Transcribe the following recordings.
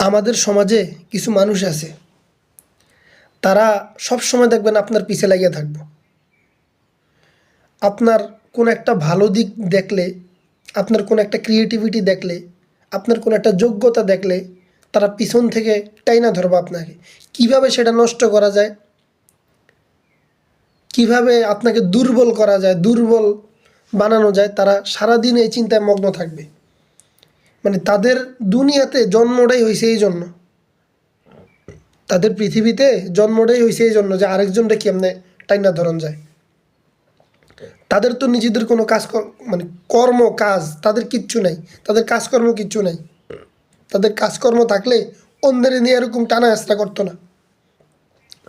আমাদের সমাজে কিছু মানুষ আছে। তারা সব সময় দেখবেন আপনার পিছে লাগিয়ে থাকব। আপনার কোনো একটা ভালো দিক দেখলে, আপনার কোনো একটা ক্রিয়েটিভিটি দেখলে, আপনার কোনো একটা যোগ্যতা দেখলে তারা পিছন থেকে টাইনা ধরবে আপনাকে। কীভাবে সেটা নষ্ট করা যায়? কীভাবে আপনাকে দুর্বল করা যায়, দুর্বল বানানো যায়, তারা সারাদিন এই চিন্তায় মগ্ন থাকবে। মানে তাদের দুনিয়াতে জন্মটাই হয়েছে এই জন্য। তাদের পৃথিবীতে জন্মটাই হয়েছে এই জন্য যে আরেকজনটা কেমনে টাইনা ধরন যায়। তাদের তো নিজেদের কোনো কাজ মানে কর্ম, কাজ, তাদের কিচ্ছু নাই। তাদের কাজকর্ম কিচ্ছু নাই। তাদের কাজকর্ম থাকলে অন্যের নিয়ে এরকম টানা হেঁচড়া করতো না।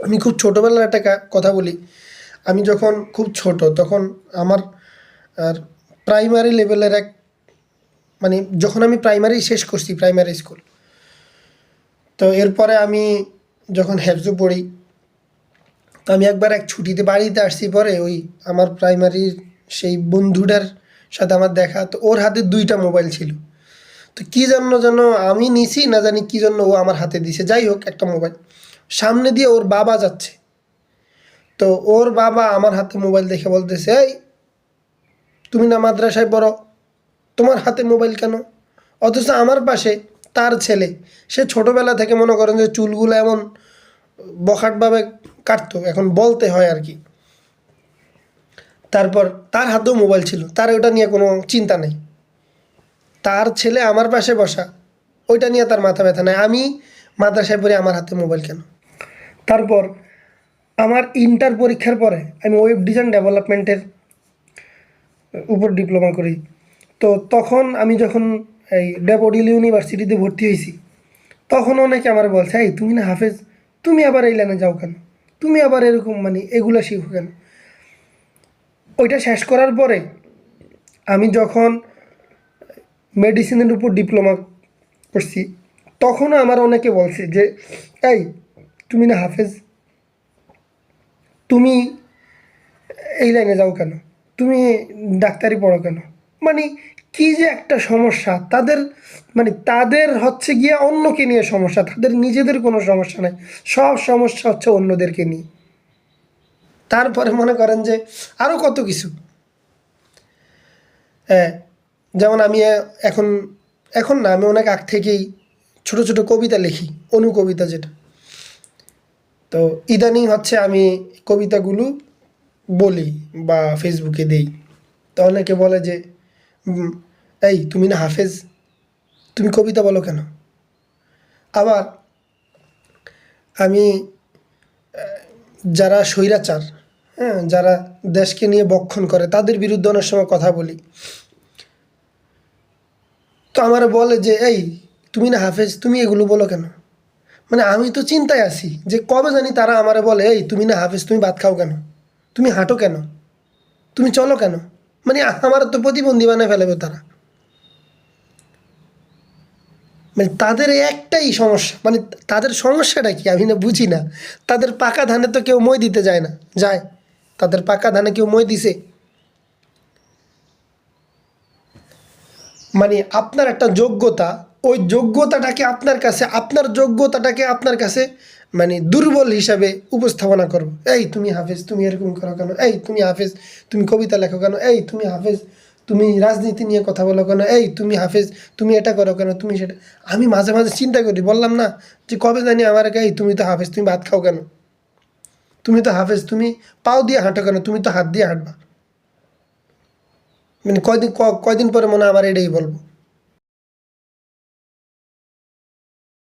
আমি খুব ছোটোবেলার একটা কথা বলি। আমি যখন খুব ছোট, তখন আমার আর প্রাইমারি লেভেলের এক মানে যখন আমি প্রাইমারি শেষ করছি প্রাইমারি স্কুল তো এরপরে আমি যখন হ্যাবজু পড়ি, তো আমি একবার এক ছুটিতে বাড়িতে আসছি পরে ওই আমার প্রাইমারির সেই বন্ধুটার সাথে আমার দেখা, তো ওর হাতে দুইটা মোবাইল ছিল। তো কী জন্য যেন আমি নিছি, না জানি কী জন্য ও আমার হাতে দিছে। যাই হোক, একটা মোবাইল সামনে দিয়ে ওর বাবা যাচ্ছে। তো ওর বাবা আমার হাতে মোবাইল দেখে বলতেছে, এই, তুমি না মাদ্রাসায় পড়ো? তোমার হাতে মোবাইল কেন? অথচ আমার পাশে তার ছেলে, সে ছোটোবেলা থেকে মনে করেন যে চুলগুলো এমন বখাটভাবে কাটতো, এখন বলতে হয় আর কি। তারপর তার হাতেও মোবাইল ছিল, তার ওটা নিয়ে কোনো চিন্তা নেই। তার ছেলে আমার পাশে বসা, ওইটা নিয়ে তার মাথা ব্যথা নেই। আমি মাদ্রাসায় পড়ে আমার হাতে মোবাইল কেন? তারপর আমার ইন্টার পরীক্ষার পরে আমি ওয়েব ডিজাইন ডেভেলপমেন্টের উপর ডিপ্লোমা করি। তো তখন আমি যখন এই ডেপোডিল ইউনিভার্সিটিতে ভর্তি হয়েছি, তখন অনেকে আমার বলছে, এই, তুমি না হাফেজ, তুমি আবার এই লাইনে যাও কেন? তুমি আবার এরকম মানে এগুলো শিখো কেন? ওইটা শেষ করার পরে আমি যখন মেডিসিনের উপর ডিপ্লোমা করছি, তখনও আমার অনেকে বলছে যে, এই, তুমি না হাফেজ, তুমি এই লাইনে যাও কেন? তুমি ডাক্তারি পড়ো কেন? মানে কি যে একটা সমস্যা? তাদের মানে তাদের হচ্ছে গিয়ে অন্যকে নিয়ে সমস্যা, তাদের নিজেদের কোনো সমস্যা নাই। সব সমস্যা হচ্ছে অন্যদেরকে নিয়ে। তারপরে মনে করেন যে আরও কত কিছু। হ্যাঁ যেমন আমি এখন এখন না, আমি অনেক আগ থেকেই ছোট ছোট কবিতা লিখি, অনুকবিতা যেটা। তো ইদানিং হচ্ছে আমি কবিতাগুলো বলি বা ফেসবুকে দেই। তো অনেকে বলে যে এই, তুমি না হাফেজ? তুমি কবিতা বলো কেন? আবার, আমি যারা স্বৈরাচার হ্যাঁ যারা দেশকে নিয়ে বক্ষণ করে, তাদের বিরুদ্ধে অনেক সময় কথা বলি। তো আমার বলে যে, এই, তুমি না হাফেজ, তুমি এগুলো বলো কেন? মানে আমি তো চিন্তায় আছি যে কবে জানি তারা আমারে বলে, এই, তুমি না হাফেজ, তুমি ভাত খাও কেন? তুমি হাঁটো কেন? তুমি চলো কেন? মানে আমার তো প্রতিবন্ধী বানায় ফেলবে তারা। মানে তাদের একটাই সমস্যা মানে তাদের সমস্যাটা কি আমি না বুঝি না। তাদের পাকা ধানে তো কেউ মই দিতে যায় না, যায়। তাদের পাকা ধানে কেউ মই দিছে। মানে আপনার একটা যোগ্যতা, ওই যোগ্যতাটাকে আপনার কাছে, আপনার যোগ্যতাটাকে আপনার কাছে মানে দুর্বল হিসাবে উপস্থাপনা করব। এই তুমি হাফেজ, তুমি এরকম করো কেন? এই তুমি হাফেজ, তুমি কবিতা লেখো কেন? এই তুমি হাফেজ, তুমি রাজনীতি নিয়ে কথা বলো কেন? এই তুমি হাফেজ, তুমি এটা করো কেন? তুমি সেটা। আমি মাঝে মাঝে চিন্তা করি, বললাম না যে কবে জানি আমার এই তুমি তো হাফেজ, তুমি ভাত খাও কেন? তুমি তো হাফেজ, তুমি পাও দিয়ে হাঁটো কেন? তুমি তো হাত দিয়ে হাঁটবা। মানে কয়দিন কয়দিন পরে মনে আমার এটাই বলব।